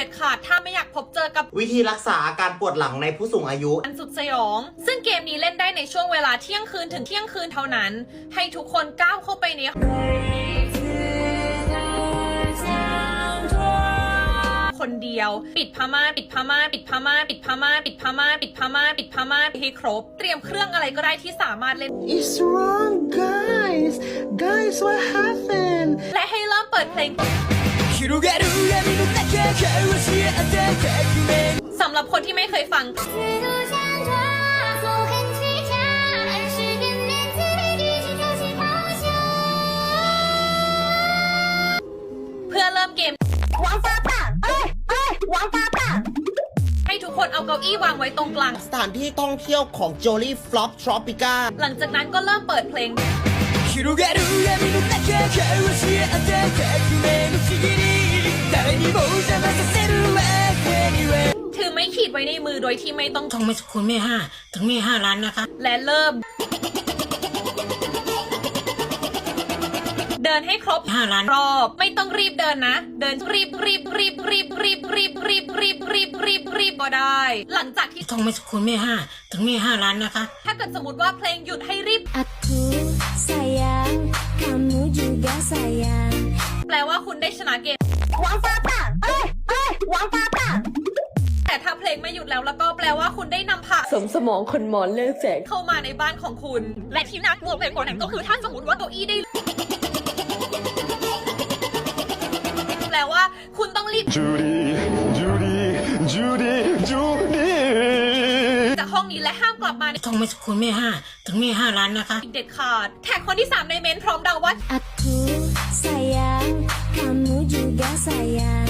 ด็ดขาด ถ้าไม่อยากพบเจอกับวิธีรักษาอาการปวดหลังในผู้สูงอายุ อันสุดสยอง ซึ่งเกมนี้เล่นได้ในช่วงเวลาเที่ยงคืนถึงเที่ยงคืนเท่านั้น ให้ทุกคนก้าวเข้าไปในคนเดียว ปิดพม่าปิดพม่าปิดพม่าปิดพม่าปิดพม่าปิดพม่าปิดพม่าให้ครบ เตรียมเครื่องอะไรก็ได้ที่สามารถเล่น It's wrong, guys. Guys, what happened? และให้เริ่มเปิดเพลง 広がる闇の中交わし合った革命 สำหรับคนที่ไม่เคยฟัง 试图挣脱，后很虚假，二十个年纪里举起手起咆哮。 เพื่อเริ่มเกม 王八蛋，哎哎，王八蛋。 ให้ทุกคนเอาเก้าอี้วางไว้ตรงกลาง สถานที่ท่องเที่ยวของ Jolly Flop Tropica หลังจากนั้นก็เริ่มเปิดเพลง 広がる闇の中交わし合った革命のちぎり誰にも邪魔させるわけには ถือไม่ขีดไว้ในมือโดยที่ไม่ต้อง ต้องไม่คุณไม่ห้าถึงไม่ห้าล้านนะคะ และเริ่ม เดินให้ครบ ห้าล้าน รอบ ไม่ต้องรีบเดินนะ เดินรีบรีบรีบรีบรีบรีบรีบรีบรีบรีบรีบก็ได้ หลังจากที่ ต้องไม่คุณไม่ห้าถึงไม่ห้าล้านนะคะ ถ้าเกิดสมมติว่าเพลงหยุดให้รีบ Aku แปลว่าคุณได้ชนะเกมวางตาป่าเอ้ยเอ้ยวางตาป่าแต่ถ้าเพลงไม่หยุดแล้วแล้วก็แปลว่าคุณได้นำผักสมสมองคนหมอนเลิกแสงเข้ามาในบ้านของคุณ และที่น่ากลัวไปกว่านั้นก็คือท่านสมุนว่าเก้าอี้ได้แปลว่าคุณต้องรีบจูดี้จูดี้จูดี้จูจากห้องนี้และห้ามกลับมาช่องไม่สคุณไม่ห้าถึงไม่ห้าร้านนะคะ เด็ดขาดแท็กคนที่สามในเมนพร้อมดาว่าอัต 在呀。